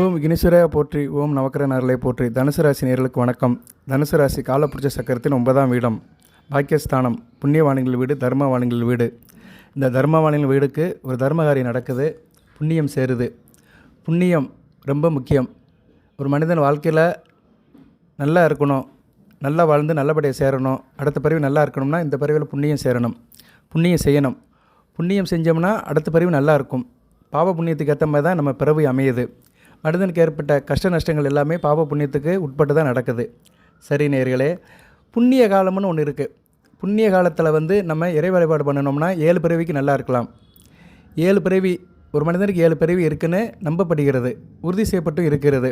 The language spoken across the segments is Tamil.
ஓம் கினிசுரையா போற்றி ஓம் நவக்கரனர்களை போற்றி. தனுசு ராசி நேர்களுக்கு வணக்கம். தனுசு ராசி காலப்புருஷ சக்கரத்தின் ஒன்பதாம் வீடம். பாக்கியஸ்தானம் புண்ணியவாணிகள் வீடு தர்மவாணிகள் வீடு. இந்த தர்மவாணிகள் வீடுக்கு ஒரு தர்மகாரியம் நடக்குது. புண்ணியம் சேருது. புண்ணியம் ரொம்ப முக்கியம். ஒரு மனிதன் வாழ்க்கையில் நல்லா இருக்கணும் நல்லா வாழ்ந்து நல்லபடியாக சேரணும் அடுத்த பிறவி நல்லா இருக்கணும்னா இந்த பிறவியில் புண்ணியம் சேரணும் புண்ணியம் செய்யணும். புண்ணியம் செஞ்சோம்னா அடுத்த பிறவி நல்லா இருக்கும். பாவ புண்ணியத்துக்கு ஏற்ற மாதிரி தான் நம்ம பிறவி அமையுது. மனிதனுக்கு ஏற்பட்ட கஷ்ட நஷ்டங்கள் எல்லாமே பாவ புண்ணியத்துக்கு உட்பட்டு தான் நடக்குது. சரி நேர்களே புண்ணிய காலம்னு ஒன்று இருக்குது புண்ணிய காலத்தில் வந்து நம்ம இறை வழிபாடு பண்ணணும்னா ஏழு பிறவிக்கு நல்லா இருக்கலாம். ஏழு பிறவி ஒரு மனிதனுக்கு ஏழு பிறவி இருக்குன்னு நம்பப்படுகிறது உறுதி செய்யப்பட்டும் இருக்கிறது.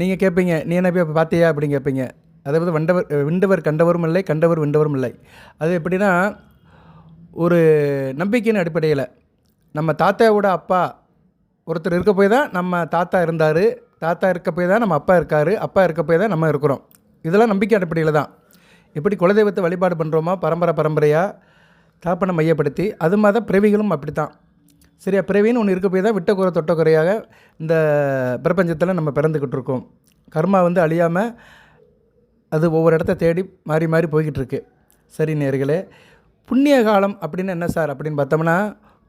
நீங்கள் கேட்பீங்க நீ என்ன போய் பார்த்தியா அப்படின்னு கேட்பீங்க அதாவது வண்டவர் விண்டவர் கண்டவரும் இல்லை கண்டவர் விண்டவரும் இல்லை. அது எப்படின்னா ஒரு நம்பிக்கையின் அடிப்படையில் நம்ம தாத்தாவோட அப்பா ஒருத்தர் இருக்க போய் தான் நம்ம தாத்தா இருந்தார் தாத்தா இருக்க போய் தான் நம்ம அப்பா இருக்கார் அப்பா இருக்க போய் தான் நம்ம இருக்கிறோம். இதெல்லாம் நம்பிக்கை அடிப்படையில் தான். எப்படி குலதெய்வத்தை வழிபாடு பண்ணுறோமோ பரம்பரை பரம்பரையாக தாப்பனை மையப்படுத்தி அது மாதிரி தான் பிறவிகளும் அப்படி தான் சரியா பிறவின்னு ஒன்று இருக்க போய் தான் விட்டக்குறை தொட்டக்குறையாக இந்த பிரபஞ்சத்தில் நம்ம பிறந்துக்கிட்டு இருக்கோம். கர்மா வந்து அழியாமல் அது ஒவ்வொரு இடத்த தேடி மாறி மாறி போய்கிட்டு இருக்கு. சரி நேர்களே புண்ணிய காலம் அப்படின்னு என்ன சார் அப்படின்னு பார்த்தோம்னா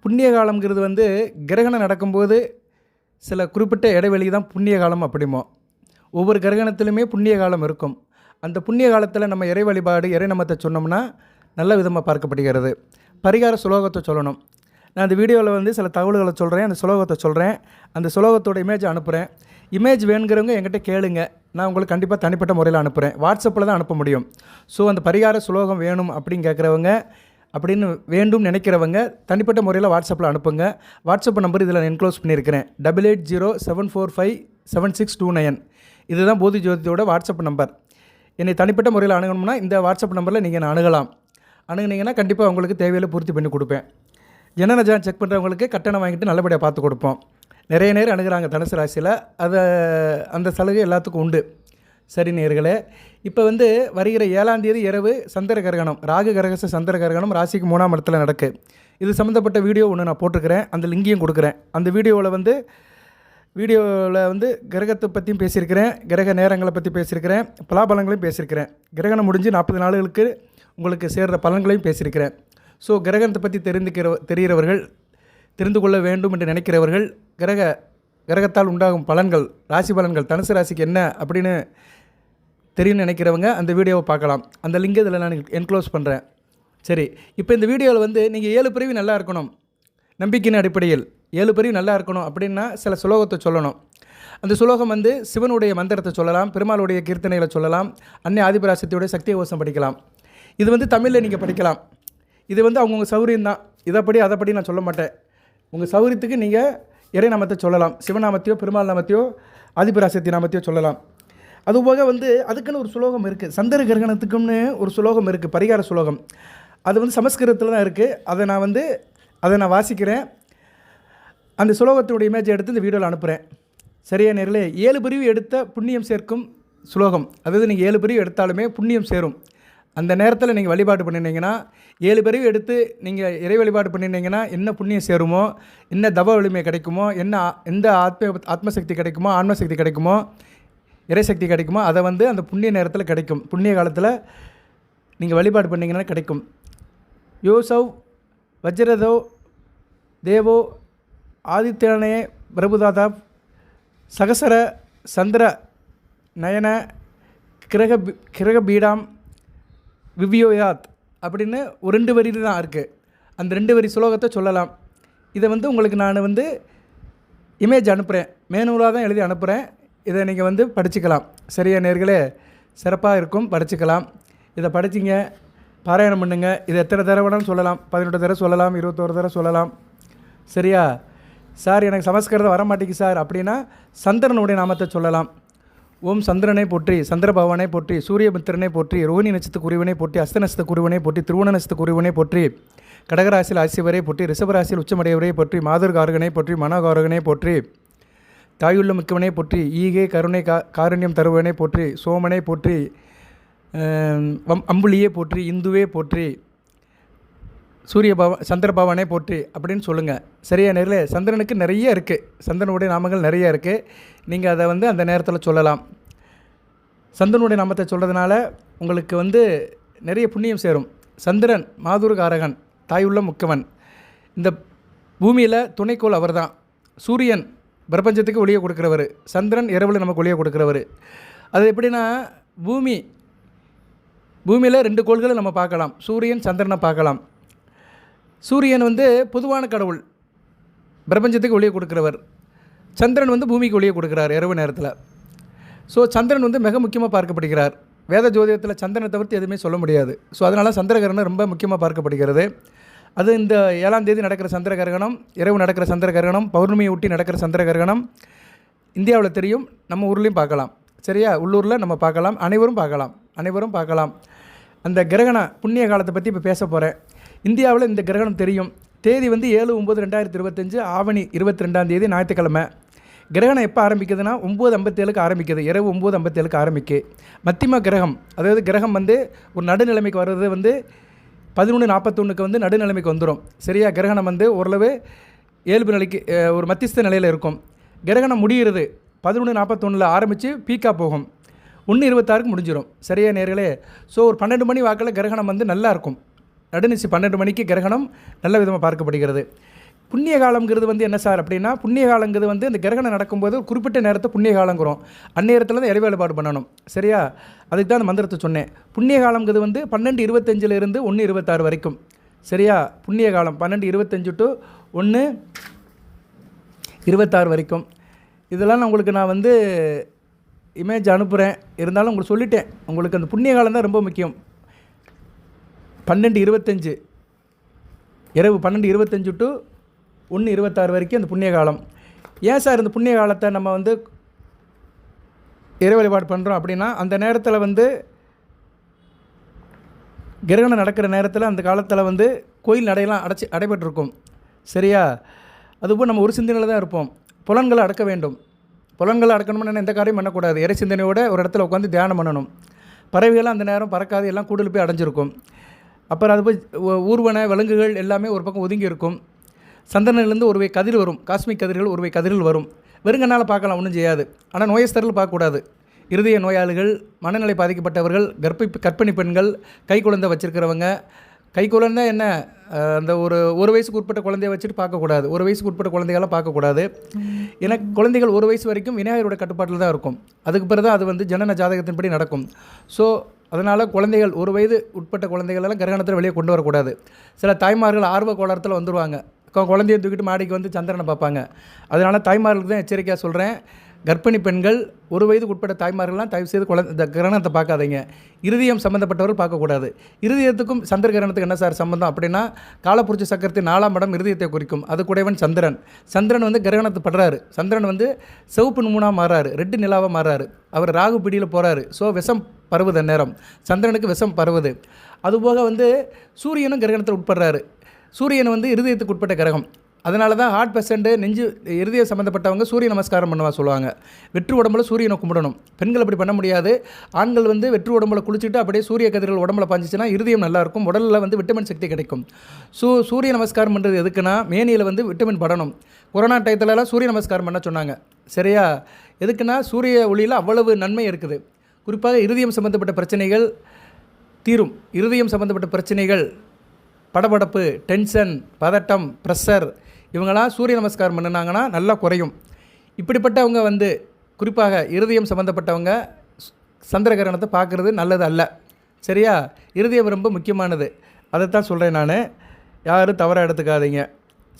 புண்ணிய காலம்ங்கிறது வந்து கிரகணம் நடக்கும்போது சில குறிப்பிட்ட இடைவெளி தான் புண்ணிய காலம் அப்படிமோ ஒவ்வொரு கிரகணத்திலுமே புண்ணிய காலம் இருக்கும். அந்த புண்ணிய காலத்தில் நம்ம இறை வழிபாடு இறை நமத்தை சொன்னோம்னா நல்ல விதமாக பார்க்கப்படுகிறது. பரிகார சுலோகத்தை சொல்லணும். நான் அந்த வீடியோவில் வந்து சில தகவல்களை சொல்கிறேன் அந்த சுலோகத்தை சொல்கிறேன் அந்த சுலோகத்தோட இமேஜ் அனுப்புகிறேன் இமேஜ் வேணுங்கிறவங்க என்கிட்ட கேளுங்க. நான் உங்களுக்கு கண்டிப்பாக தனிப்பட்ட முறையில் அனுப்புகிறேன் வாட்ஸ்அப்பில் தான் அனுப்ப முடியும். ஸோ அந்த பரிகார சுலோகம் வேணும் அப்படின்னு கேட்குறவங்க அப்படின்னு வேண்டும் நினைக்கிறவங்க தனிப்பட்ட முறையில் வாட்ஸ்அப்பில் அனுப்புங்க. வாட்ஸ்அப் நம்பர் இதில் நான் என்க்ளோஸ் பண்ணியிருக்கிறேன். Double eight zero seven four five seven six two nine இதுதான் போதி ஜோதியோட வாட்ஸ்அப் நம்பர் என்னை தனிப்பட்ட முறையில் அணுகணும்னா இந்த வாட்ஸ்அப் நம்பரில் நீங்கள் நான் அணுகலாம்? அணுகுனீங்கன்னா கண்டிப்பாக உங்களுக்கு தேவையில்லை பூர்த்தி பண்ணி கொடுப்பேன். ஜன ஜான் செக் பண்ணுறவங்களுக்கு கட்டணம் வாங்கிட்டு நல்லபடியாக பார்த்து கொடுப்போம். நிறைய நேரம் அணுகுறாங்க தனுசு ராசியில். அதை அந்த சலுகை எல்லாத்துக்கும் உண்டு. சரி நேர்களே இப்போ வந்து வருகிற ஏழாம் தேதி இரவு சந்திர கிரகணம் ராகு கிரகச சந்திர கிரகணம் ராசிக்கு மூணாம் இடத்துல நடக்கு. இது சம்மந்தப்பட்ட வீடியோ ஒன்று நான் போட்டிருக்கிறேன். அந்த லிங்கையும் கொடுக்குறேன். அந்த வீடியோவில் வந்து வீடியோவில் வந்து கிரகத்தை பற்றியும் பேசியிருக்கிறேன். கிரக நேரங்களை பற்றி பேசியிருக்கிறேன். பலாபலங்களையும் பேசியிருக்கிறேன். கிரகணம் முடிஞ்சு நாற்பது நாளுகளுக்கு உங்களுக்கு சேர்கிற பலன்களையும் பேசியிருக்கிறேன். ஸோ கிரகணத்தை பற்றி தெரிந்துக்கிற தெரிகிறவர்கள் தெரிந்து கொள்ள வேண்டும் என்று நினைக்கிறவர்கள் கிரக கிரகத்தால் உண்டாகும் பலன்கள் ராசி பலன்கள் தனுசு ராசிக்கு என்ன அப்படின்னு தெரியும் நினைக்கிறவங்க அந்த வீடியோவை பார்க்கலாம். அந்த லிங்க் இதில் நான் என்க்ளோஸ் பண்ணுறேன் சரி இப்போ இந்த வீடியோவில் வந்து நீங்கள் ஏழு பிரிவு நல்லா இருக்கணும். நம்பிக்கையின் அடிப்படையில் ஏழு பிரிவு நல்லா இருக்கணும் அப்படின்னா சில சுலோகத்தை சொல்லணும். அந்த சுலோகம் வந்து சிவனுடைய மந்திரத்தை சொல்லலாம் பெருமாளுடைய கீர்த்தனைகளை சொல்லலாம் அன்னை ஆதிபராசக்தியுடைய சக்தி கோஷம் படிக்கலாம். இது வந்து தமிழில் நீங்கள் படிக்கலாம். இது வந்து அவங்கவுங்க சௌரியம் தான் இதைப்படி அதைப்படி நான் சொல்ல மாட்டேன். உங்கள் சௌரியத்துக்கு நீங்கள் இறைநாமத்தை சொல்லலாம். சிவநாமத்தையோ பெருமாள் நாமத்தையோ ஆதிபராசக்தி நாமத்தையோ சொல்லலாம். அதுபோக வந்து அதுக்குன்னு ஒரு சுலோகம் இருக்குது சந்திர கிரகணத்துக்குன்னு ஒரு சுலோகம் இருக்குது பரிகார சுலோகம். அது வந்து சமஸ்கிருதத்தில் தான் இருக்குது அதை நான் வந்து அதை நான் வாசிக்கிறேன். அந்த சுலோகத்தோடைய இமேஜ் எடுத்து இந்த வீடியோவில் அனுப்புகிறேன் சரியா நேரில் ஏழு பிரிவு எடுத்த புண்ணியம் சேர்க்கும் சுலோகம். அதாவது நீங்கள் ஏழு பிரிவு எடுத்தாலுமே புண்ணியம் சேரும். அந்த நேரத்தில் நீங்கள் வழிபாடு பண்ணினீங்கன்னா ஏழு பேரையும் எடுத்து நீங்கள் இறை வழிபாடு பண்ணினீங்கன்னா என்ன புண்ணியம் சேருமோ என்ன தவ வலிமை கிடைக்குமோ என்ன எந்த ஆத்ம ஆத்மசக்தி கிடைக்குமோ ஆன்மசக்தி கிடைக்குமோ இறைசக்தி கிடைக்குமோ அதை வந்து அந்த புண்ணிய நேரத்தில் கிடைக்கும். புண்ணிய காலத்தில் நீங்கள் வழிபாடு பண்ணிங்கன்னா கிடைக்கும். யோசவ் வஜ்ரதோ தேவோ ஆதித்யனே பிரபுதாதா சகசர சந்திர நயன கிரக பி- கிரக பீடாம் விவியோயாத் அப்படின்னு ஒரு ரெண்டு வரி தான் இருக்குது அந்த ரெண்டு வரி சுலோகத்தை சொல்லலாம். இதை வந்து உங்களுக்கு நான் வந்து இமேஜ் அனுப்புகிறேன் மேனூலாக தான் எழுதி அனுப்புகிறேன் இதை நீங்கள் வந்து படிச்சுக்கலாம். சரியா நேர்களே? சிறப்பாக இருக்கும். படிச்சுக்கலாம். இதை படிச்சிங்க. பாராயணம் பண்ணுங்க. இது எத்தனை தடவை வேணாலும் சொல்லலாம். பதினெட்டு தடவை சொல்லலாம். இருபத்தோரு தடவை சொல்லலாம். சரியா? சார் எனக்கு சமஸ்கிருதம் வர மாட்டேங்குது சார். அப்படின்னா சந்திரனுடைய நாமத்தை சொல்லலாம். ஓம் சந்திரனை போற்றி சந்திர பகவானை போற்றி சூரியபுத்திரனை போற்றி ரோஹிணி நட்சத்திர போற்றி அஸ்த நட்சத்திர போற்றி திருவண நட்சத்திர குருவனை போற்றி கடகராசியில் ஆசிவரை போற்றி ரிஷபராசியில் உச்சமடையவரை போற்றி மாதர்காரகனை போற்றி மனோகாரகனை போற்றி தாயுள்ள மிக்கவனை போற்றி ஈகே கருணை கா காருண்யம் தருவனை போற்றி சோமனை போற்றி வம் அம்புலியே போற்றி இந்துவே போற்றி சூரிய பவ சந்திர போற்றி அப்படின்னு சொல்லுங்கள் சரியா நேரில்? சந்திரனுக்கு நிறைய இருக்குது சந்திரனுடைய நாமங்கள் நிறைய இருக்குது நீங்கள் அதை வந்து அந்த நேரத்தில் சொல்லலாம். சந்திரனுடைய நாமத்தை சொல்கிறதுனால உங்களுக்கு வந்து நிறைய புண்ணியம் சேரும். சந்திரன் மாதுர்காரகன் தாயுள்ள முக்கவன். இந்த பூமியில் துணைக்கோள் அவர்தான். சூரியன் பிரபஞ்சத்துக்கு ஒளியை கொடுக்குறவர். சந்திரன் இரவில் நமக்கு ஒளியை கொடுக்குறவர். அது எப்படின்னா பூமி பூமியில் ரெண்டு கோள்களை நம்ம பார்க்கலாம். சூரியன் சந்திரனை பார்க்கலாம். சூரியன் வந்து பொதுவான கடவுள். பிரபஞ்சத்துக்கு ஒளியை கொடுக்குறவர். சந்திரன் வந்து பூமிக்கு ஒளியை கொடுக்குறார் இரவு நேரத்தில். ஸோ சந்திரன் வந்து மிக முக்கியமாக பார்க்கப்படுகிறார். வேத ஜோதிடத்தில் சந்திரனை தவிர்த்து எதுவுமே சொல்ல முடியாது. ஸோ அதனால் சந்திரகரணம் ரொம்ப முக்கியமாக பார்க்கப்படுகிறது. அது இந்த ஏழாம் தேதி நடக்கிற சந்திரகரகணம் இரவு நடக்கிற சந்திரகரகணம் பௌர்ணமியை ஒட்டி நடக்கிற சந்திரகரகணம் இந்தியாவில் தெரியும். நம்ம ஊர்லேயும் பார்க்கலாம். சரியா? உள்ளூரில் நம்ம பார்க்கலாம். அனைவரும் பார்க்கலாம். அனைவரும் பார்க்கலாம். அந்த கிரகண புண்ணிய காலத்தை பற்றி இப்போ பேச போகிறேன் இந்தியாவில் இந்த கிரகணம் தெரியும். தேதி வந்து ஏழு ஒம்பது ரெண்டாயிரத்தி இருபத்தஞ்சு ஆவணி இருபத்தி ரெண்டாம் தேதி ஞாயிற்றுக்கிழமை. கிரகணம் எப்போ ஆரம்பிக்குதுன்னா ஒம்பது ஐம்பத்தேழுக்கு ஆரம்பிக்குது. இரவு ஒம்பது ஐம்பத்தேழுக்கு ஆரம்பிக்கு. மத்தியம கிரகம் அதாவது கிரகம் வந்து ஒரு நடுநிலைமைக்கு வர்றது வந்து பதினொன்று நாற்பத்தொன்றுக்கு வந்து நடுநிலைமைக்கு வந்துடும் சரியா? கிரகணம் வந்து ஓரளவு இயல்பு நிலைக்கு ஒரு மத்தியஸ்த நிலையில் இருக்கும். கிரகணம் முடிகிறது பதினொன்று நாற்பத்தொன்னில் ஆரம்பித்து பீக்கா போகும். ஒன்று இருபத்தாறுக்கு முடிஞ்சிடும் சரியா நேர்களே? ஸோ ஒரு பன்னெண்டு மணி வாக்கில் கிரகணம் வந்து நல்லா இருக்கும். பன்னெண்டு மணிக்கு கிரகணம் நல்ல விதமாக பார்க்கப்படுகிறது. புண்ணிய காலங்கிறது வந்து என்ன சார் அப்படின்னா புண்ணிய காலங்கிறது வந்து இந்த கிரகணம் நடக்கும்போது ஒரு குறிப்பிட்ட நேரத்தை புண்ணிய காலங்கிறோம் அந்நேரத்தில் தான் இறைவேலைப்பாடு பண்ணணும். சரியா? அதுக்கு தான் அந்த மந்திரத்தை சொன்னேன். புண்ணிய காலங்கிறது வந்து பன்னெண்டு இருபத்தஞ்சிலிருந்து ஒன்று இருபத்தாறு வரைக்கும். சரியா? புண்ணிய காலம் பன்னெண்டு இருபத்தஞ்சு டு ஒன்று இருபத்தாறு வரைக்கும். இதெல்லாம் நான் உங்களுக்கு நான் வந்து இமேஜ் அனுப்புகிறேன் இருந்தாலும் உங்களுக்கு சொல்லிட்டேன். உங்களுக்கு அந்த புண்ணிய காலம் தான் ரொம்ப முக்கியம். பன்னெண்டு இருபத்தஞ்சு. இரவு பன்னெண்டு இருபத்தஞ்சு டு ஒன்று இருபத்தாறு வரைக்கும் அந்த புண்ணிய காலம் ஏன் சார் இந்த புண்ணிய காலத்தை நம்ம வந்து இறை வழிபாடு பண்ணுறோம் அப்படின்னா அந்த நேரத்தில் வந்து கிரகணம் நடக்கிற நேரத்தில் அந்த காலத்தில் வந்து கோயில் நடையெல்லாம் அடைச்சி அடைபட்டிருக்கும். சரியா? அதுபோல் நம்ம ஒரு சிந்தனையில் தான் இருப்போம். புலன்களை அடக்க வேண்டும். புலன்களை அடக்கணும்னு எந்த காரியம் பண்ணக்கூடாது. இறை சிந்தனையோட ஒரு இடத்துல உட்காந்து தியானம் பண்ணணும். பறவைகள்லாம் அந்த நேரம் பறக்காது எல்லாம் கூடல் போய் அடைஞ்சிருக்கும். அப்புறம் அது போய் ஊர்வன விலங்குகள் எல்லாமே ஒரு பக்கம் ஒதுங்கி இருக்கும். சந்தனிலேருந்து ஒரு வை கதிர் வரும். காஸ்மிக் கதிர்கள் ஒருவை கதிரில் கதிர்கள் வரும். வெறுங்கனால் பார்க்கலாம் ஒன்றும் செய்யாது. ஆனால் நோயஸ்தரில் பார்க்கக்கூடாது. இருதய நோயாளிகள் மனநிலை பாதிக்கப்பட்டவர்கள் கர்ப்பி கற்பிணி பெண்கள் கை குழந்தை வச்சுருக்கிறவங்க கை குழந்தை என்ன? அந்த ஒரு ஒரு வயசுக்கு உட்பட்ட குழந்தைய வச்சுட்டு பார்க்கக்கூடாது. ஒரு வயசுக்கு உட்பட்ட குழந்தைகளாம் பார்க்கக்கூடாது. ஏன்னா குழந்தைகள் ஒரு வயசு வரைக்கும் விநாயகரோட கட்டுப்பாட்டில் தான் இருக்கும். அதுக்கு பிறகு தான் அது வந்து ஜனன ஜாதகத்தின்படி நடக்கும். ஸோ அதனால் குழந்தைகள் ஒரு வயது உட்பட்ட குழந்தைகளெல்லாம் கிரகணத்தில் வெளியே கொண்டு வரக்கூடாது. சில தாய்மார்கள் ஆர்வ கோளாரத்தில் வந்துடுவாங்க குழந்தைய தூக்கிட்டு மாடிக்கு வந்து சந்திரனை பார்ப்பாங்க. அதனால் தாய்மார்களுக்கு தான் எச்சரிக்கையாக சொல்கிறேன் கர்ப்பிணி பெண்கள் ஒரு வயதுக்கு உட்பட்ட தாய்மார்கள்லாம் தயவு செய்து குழந்தை இந்த கிரகணத்தை பார்க்காதீங்க. இருதயம் சம்மந்தப்பட்டவர்கள் பார்க்கக்கூடாது. இருதயத்துக்கும் சந்திர கிரகணத்துக்கு என்ன சார் சம்மந்தம் அப்படின்னா காலப்புரிச்ச சக்கரத்தின் நாலாம் இடம் இருதயத்தை குறிக்கும். அது கூடவன் சந்திரன். சந்திரன் வந்து கிரகணத்தை படுறாரு. சந்திரன் வந்து சிவப்பு மூணாக மாறாரு. ரெட்டு நிலாவாக மாறாரு. அவர் ராகு பிடியில் போகிறாரு ஸோ விஷம் பரவுது நேரம் சந்திரனுக்கு விஷம் பருவது. அதுபோக வந்து சூரியனும் கிரகணத்தில் உட்படுறாரு. சூரியன் வந்து இருதயத்துக்கு உட்பட்ட கிரகம். அதனால தான் ஹார்ட் பேஷண்ட்டு நெஞ்சு இருதய சம்மந்தப்பட்டவங்க சூரிய நமஸ்காரம் பண்ணுவா சொல்லுவாங்க. வெற்று உடம்புல சூரியனை கும்பிடணும். பெண்கள் அப்படி பண்ண முடியாது. ஆண்கள் வந்து வெற்று உடம்புல குளிச்சுட்டு அப்படியே சூரிய கதிர்கள் உடம்புல பாஞ்சிச்சுன்னா இருதயம் நல்லா இருக்கும். உடலில் வந்து விட்டமின் சக்தி கிடைக்கும். சூ சூரிய நமஸ்காரம் பண்ணுறது எதுக்குன்னா மேனியில் வந்து விட்டமின் படணும். கொரோனா டயத்துலலாம் சூரிய நமஸ்காரம் பண்ண சொன்னாங்க. சரியா? எதுக்குன்னா சூரிய ஒளியில் அவ்வளவு நன்மை இருக்குது. குறிப்பாக இருதயம் சம்மந்தப்பட்ட பிரச்சனைகள் தீரும். இருதயம் சம்மந்தப்பட்ட பிரச்சனைகள் படபடப்பு டென்ஷன் பதட்டம் ப்ரெஷர் இவங்களாம் சூரிய நமஸ்காரம் பண்ணினாங்கன்னா நல்லா குறையும். இப்படிப்பட்டவங்க வந்து குறிப்பாக இருதயம் சம்மந்தப்பட்டவங்க சந்திரகிரகணத்தை பார்க்குறது நல்லது அல்ல சரியா? இருதயம் ரொம்ப முக்கியமானது. அதைத்தான் சொல்கிறேன் நான். யாரும் தவறாக எடுத்துக்காதீங்க.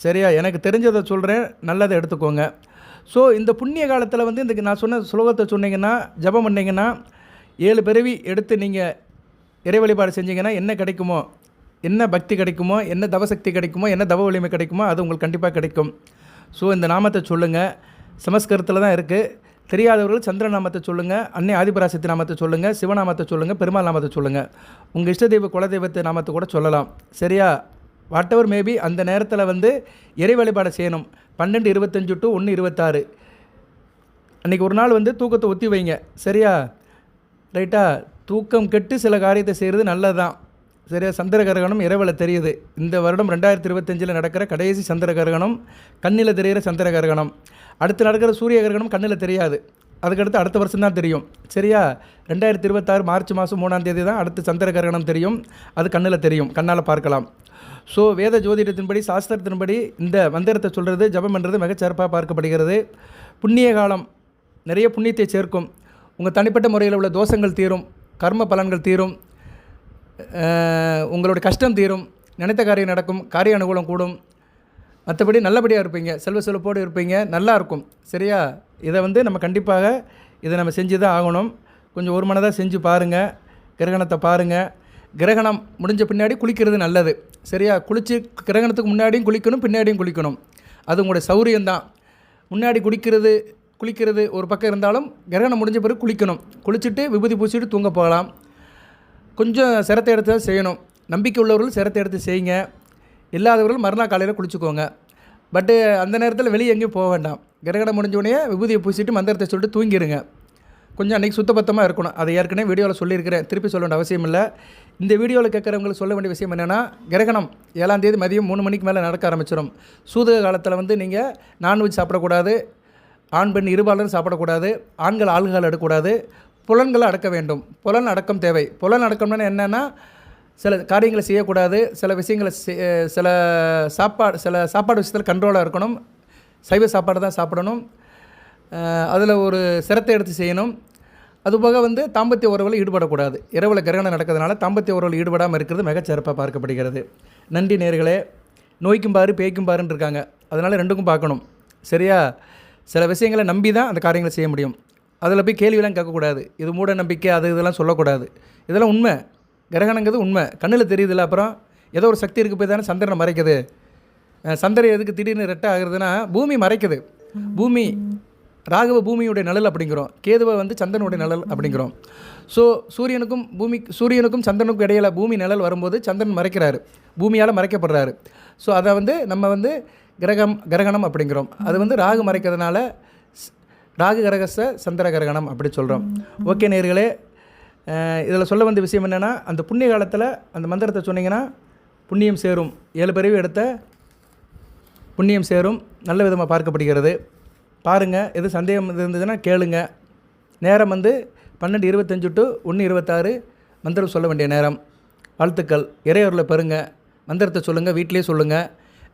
சரியா? எனக்கு தெரிஞ்சதை சொல்கிறேன் நல்லதை எடுத்துக்கோங்க. ஸோ இந்த புண்ணிய காலத்தில் வந்து இந்த நான் சொன்ன சுலோகத்தை சொன்னீங்கன்னா ஜெபம் பண்ணிங்கன்னா ஏழு பிறவி எடுத்து நீங்கள் இறை வழிபாடு செஞ்சீங்கன்னா என்ன கிடைக்குமோ என்ன பக்தி கிடைக்குமோ என்ன தவசக்தி கிடைக்குமோ என்ன தவ வலிமை கிடைக்குமோ அது உங்களுக்கு கண்டிப்பாக கிடைக்கும். ஸோ இந்த நாமத்தை சொல்லுங்கள் சமஸ்கிருதத்தில் தான் இருக்குது தெரியாதவர்கள் சந்திர நாமத்தை சொல்லுங்கள் அன்னை ஆதிபராசக்தி நாமத்தை சொல்லுங்கள் சிவநாமத்தை சொல்லுங்கள் பெருமாள் நாமத்தை சொல்லுங்கள் உங்கள் இஷ்ட தெய்வ குலதெய்வத்தை நாமத்தை கூட சொல்லலாம். சரியா? வாட் எவர் மேபி அந்த நேரத்தில் வந்து இறை வழிபாடு செய்யணும். பன்னெண்டு இருபத்தஞ்சு டு ஒன்று இருபத்தாறு. அன்றைக்கி ஒரு நாள் வந்து தூக்கத்தை ஒத்தி வைங்க. சரியா? ரைட்டா தூக்கம் கெட்டு சில காரியத்தை செய்கிறது நல்லது தான் சரியா? சந்திர கிரகணம் இரவில் தெரியுது. இந்த வருடம் ரெண்டாயிரத்தி இருபத்தஞ்சில் நடக்கிற கடைசி சந்திர கிரகணம் கண்ணில் தெரிகிற சந்திர கிரகணம் அடுத்து நடக்கிற சூரிய கிரகணம் கண்ணில் தெரியாது. அதுக்கடுத்து அடுத்த வருஷம் தான் தெரியும். சரியா? ரெண்டாயிரத்தி இருபத்தாறு மார்ச் மாதம் மூணாம் தேதி தான் அடுத்து சந்திர கிரகணம் தெரியும். அது கண்ணில் தெரியும். கண்ணால் பார்க்கலாம். ஸோ வேத ஜோதிடத்தின்படி சாஸ்திரத்தின்படி இந்த மந்திரத்தை சொல்கிறது ஜபம் பண்ணுறது மிகச்சிறப்பாக பார்க்கப்படுகிறது. புண்ணிய காலம் நிறைய புண்ணியத்தை சேர்க்கும். உங்கள் தனிப்பட்ட முறையில் உள்ள தோஷங்கள் தீரும். கர்ம பலன்கள் தீரும். உங்களுடைய கஷ்டம் தீரும் நினைத்த காரியம் நடக்கும் காரிய அனுகூலம் கூடும். மற்றபடி நல்லபடியாக இருப்பீங்க செல்வ செழிப்போடு இருப்பீங்க நல்லா இருக்கும். சரியா? இதை வந்து நம்ம கண்டிப்பாக இதை நம்ம செஞ்சு தான் ஆகணும். கொஞ்சம் ஒரு மனதாக செஞ்சு பாருங்கள் கிரகணத்தை பாருங்கள் கிரகணம் முடிஞ்ச பின்னாடி குளிக்கிறது நல்லது. சரியா? குளித்து கிரகணத்துக்கு முன்னாடியும் குளிக்கணும் பின்னாடியும் குளிக்கணும். அது உங்களுடைய சௌரியம்தான். முன்னாடி குளிக்கிறது குளிக்கிறது ஒரு பக்கம் இருந்தாலும் கிரகணம் முடிஞ்ச பிறகு குளிக்கணும். குளிச்சுட்டு விபூதி பூசிட்டு தூங்க போகலாம். கொஞ்சம் சிரத்தை எடுத்து தான் செய்யணும். நம்பிக்கை உள்ளவர்கள் சிரத்தை எடுத்து செய்யுங்க. இல்லாதவர்கள் மறுநாள் காலையில் குளிச்சுக்கோங்க. பட்டு அந்த நேரத்தில் வெளியே எங்கேயும் போக வேண்டாம். கிரகணம் முடிஞ்சோடனே விபூதியை பூசிட்டு மந்திரத்தை சொல்லிட்டு தூங்கிடுங்க கொஞ்சம் அன்றைக்கி சுத்தபத்தமாக இருக்கணும். அதை ஏற்கனவே வீடியோவில் சொல்லியிருக்கிறேன். திருப்பி சொல்ல வேண்டிய அவசியம் இல்லை. இந்த வீடியோவில் கேட்குறவங்களுக்கு சொல்ல வேண்டிய விஷயம் என்னென்னா கிரகணம் ஏழாம் தேதி மதியம் மூணு மணிக்கு மேலே நடக்க ஆரம்பிச்சிடும் சூதக காலத்தில் வந்து நீங்கள் நான்வெஜ் சாப்பிடக்கூடாது. ஆண் பெண் இருபாலரும் சாப்பிடக்கூடாது. ஆண்கள் ஆளுகால் எடுக்கக்கூடாது. புலன்களை அடக்க வேண்டும். புலன் அடக்கம் தேவை. புலன் அடக்கம்னா என்னென்னா சில காரியங்களை செய்யக்கூடாது. சில விஷயங்களை செய்- சில சாப்பாடு சில சாப்பாடு விஷயத்தில் கண்ட்ரோலாக இருக்கணும். சைவ சாப்பாடு தான் சாப்பிடணும். அதில் ஒரு சிரத்தை எடுத்து செய்யணும். அதுபோக வந்து தாம்பத்திய உறவில் ஈடுபடக்கூடாது. இரவில் கிரகணம் நடக்கிறதுனால தாம்பத்திய உறவில் ஈடுபடாமல் இருக்கிறது மிகச்சிறப்பாக பார்க்கப்படுகிறது. நன்றி நேர்களே. நோய்க்கும் பாரு பேய்க்கும் பாருன்னு இருக்காங்க. அதனால் ரெண்டுக்கும் பார்க்கணும். சரியா? சில விஷயங்களை நம்பி தான் அந்த காரியங்களை செய்ய முடியும். அதில் போய் கேள்வியெல்லாம் கேட்கக்கூடாது. இது மூட நம்பிக்கை அது இதெல்லாம் சொல்லக்கூடாது. இதெல்லாம் உண்மை. கிரகணங்கிறது உண்மை. கண்ணில் தெரியுதுல்ல அப்புறம் ஏதோ ஒரு சக்தி இருக்கு போய் தானே சந்திரனை மறைக்குது. சந்திரன் எதுக்கு திடீர்னு ரெட்டை ஆகுறதுன்னா பூமி மறைக்குது. பூமி ராகவ பூமியுடைய நிழல் அப்படிங்கிறோம். கேதுவை வந்து சந்திரனுடைய நிழல் அப்படிங்கிறோம். ஸோ சூரியனுக்கும் பூமி சூரியனுக்கும் சந்திரனுக்கும் இடையில் பூமி நிழல் வரும்போது சந்திரன் மறைக்கிறாரு. பூமியால் மறைக்கப்படுறாரு. ஸோ அதை வந்து நம்ம வந்து கிரகம் கிரகணம் அப்படிங்கிறோம். அது வந்து ராகு மறைக்கிறதுனால ராகு கிரகச சந்திர கிரகணம் அப்படி சொல்கிறோம் ஓகே நேர்களே இதில் சொல்ல வந்த விஷயம் என்னென்னா அந்த புண்ணிய காலத்தில் அந்த மந்திரத்தை சொன்னீங்கன்னா புண்ணியம் சேரும். ஏழு பிறவி எடுத்த புண்ணியம் சேரும். நல்ல விதமாக பார்க்கப்படுகிறது. பாருங்கள் எது சந்தேகம் இருந்ததுன்னா கேளுங்க. நேரம் வந்து பன்னெண்டு இருபத்தஞ்சு டு ஒன்று இருபத்தாறு. மந்திரம் சொல்ல வேண்டிய நேரம். வாழ்த்துக்கள். இறையூரில் பெறுங்க. மந்திரத்தை சொல்லுங்கள் வீட்டிலேயே சொல்லுங்கள்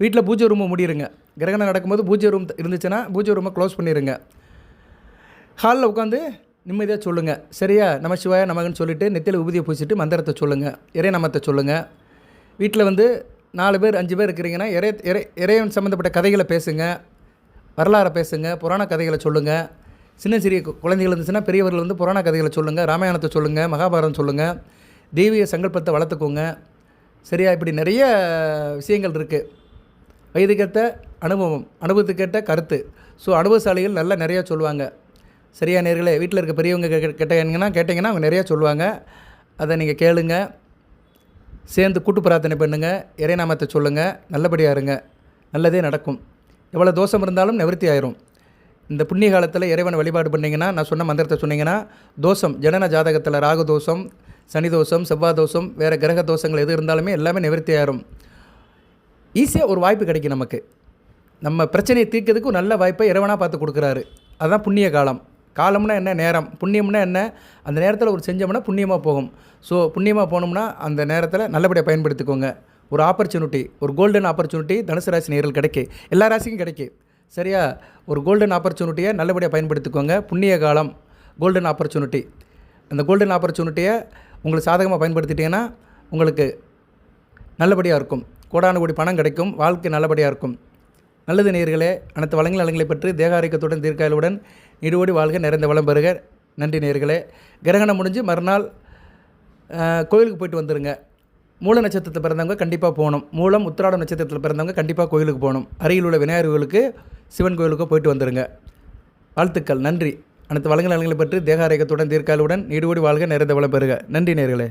வீட்டில் பூஜை ரூமை முடியிருங்க கிரகணம் நடக்கும்போது பூஜை ரூம் இருந்துச்சுன்னா பூஜை ரூமை க்ளோஸ் பண்ணிடுங்க ஹாலில் உட்காந்து நிம்மதியாக சொல்லுங்கள் சரியா? நம்ம சிவாய நமகன்னு சொல்லிவிட்டு நெத்தியில் உபதியை பூசிட்டு மந்திரத்தை சொல்லுங்கள் இறை நமத்தை சொல்லுங்கள் வீட்டில் வந்து நாலு பேர் அஞ்சு பேர் இருக்கிறீங்கன்னா இறை இறை இறைவன் சம்மந்தப்பட்ட கதைகளை பேசுங்க. வரலாறை பேசுங்க. புராண கதைகளை சொல்லுங்கள் சின்ன சிறிய கு- குழந்தைகள் இருந்துச்சுன்னா பெரியவர்கள் வந்து புராண கதைகளை சொல்லுங்கள் ராமாயணத்தை சொல்லுங்கள் மகாபாரதம் சொல்லுங்கள் தெய்வீக சங்கல்பத்தை வளர்த்துக்கோங்க. சரியா? இப்படி நிறைய விஷயங்கள் இருக்குது வயதுக்கேற்ற அனுபவம் அனுபவத்துக்கேற்ற கருத்து. ஸோ அனுபவசாலிகள் நல்லா நிறையா சொல்லுவாங்க. சரியா நேர்களே வீட்டில் இருக்க பெரியவங்க கே- கேட்டீங்கன்னா கேட்டிங்கன்னா அவங்க நிறையா சொல்லுவாங்க. அதை நீங்கள் கேளுங்க. சேர்ந்து கூட்டு பிரார்த்தனை பண்ணுங்கள் இறைநாமத்தை சொல்லுங்கள் நல்லபடியாக இருங்க. நல்லதே நடக்கும். எவ்வளோ தோஷம் இருந்தாலும் நிவர்த்தி ஆயிரும். இந்த புண்ணிய காலத்தில் இறைவனை வழிபாடு பண்ணிங்கன்னா நான் சொன்ன மந்திரத்தை சொன்னீங்கன்னா தோஷம் ஜனன ஜாதகத்தில் ராகு தோஷம் சனி தோஷம் செவ்வாய் தோஷம் வேறு கிரக தோஷங்கள் எது இருந்தாலுமே எல்லாமே நிவர்த்தி ஆயிரும். ஈஸியாக ஒரு வாய்ப்பு கிடைக்கும் நமக்கு. நம்ம பிரச்சனையை தீர்க்கிறதுக்கு நல்ல வாய்ப்பை இறைவனாக பார்த்து கொடுக்குறாரு. அதுதான் புண்ணிய காலம். காலம்னா என்ன நேரம்? புண்ணியம்னா என்ன? அந்த நேரத்தில் ஒரு செஞ்சோம்னா புண்ணியமாக போகும். ஸோ புண்ணியமாக போனோம்னா அந்த நேரத்தில் நல்லபடியாக பயன்படுத்திக்கோங்க. ஒரு ஆப்பர்ச்சுனிட்டி ஒரு கோல்டன் ஆப்பர்ச்சுனிட்டி தனுசு ராசி நேரில் கிடைக்கு. எல்லா ராசிக்கும் கிடைக்கு. சரியா? ஒரு கோல்டன் ஆப்பர்ச்சுனிட்டியை நல்லபடியாக பயன்படுத்திக்கோங்க. புண்ணிய காலம் கோல்டன் ஆப்பர்ச்சுனிட்டி அந்த கோல்டன் ஆப்பர்ச்சுனிட்டியை உங்களுக்கு சாதகமாக பயன்படுத்திட்டீங்கன்னா உங்களுக்கு நல்லபடியாக இருக்கும். கோடான கோடி பணம் கிடைக்கும். வாழ்க்கை நல்லபடியாக இருக்கும். நல்லது நேர்களே அனைத்து வளங்கள் நலங்களை பற்றி தேகாரிக்கத்துடன் தீர்க்காயலுடன் நீடுவோடி வாழ்க நிறைந்த வளம் பெறுக. நன்றி நேயர்களே. கிரகணம் முடிஞ்சு மறுநாள் கோயிலுக்கு போயிட்டு வந்துடுங்க மூல நட்சத்திரத்தில் பிறந்தவங்க கண்டிப்பாக போகணும். மூலம் உத்திராடம் நட்சத்திரத்தில் பிறந்தவங்க கண்டிப்பாக கோயிலுக்கு போகணும். அருகில் உள்ள விநாயகர் கோயிலுக்கு சிவன் கோயிலுக்கோ போயிட்டு வந்துடுங்க வாழ்த்துக்கள். நன்றி. அனைத்து வளங்கள் நலங்களை பற்றி தேகாரேகத்துடன் தீர்க்காயலுடன் நீடுவோடி வாழ்க நிறைந்த வளம் பெறுக. நன்றி நேர்களே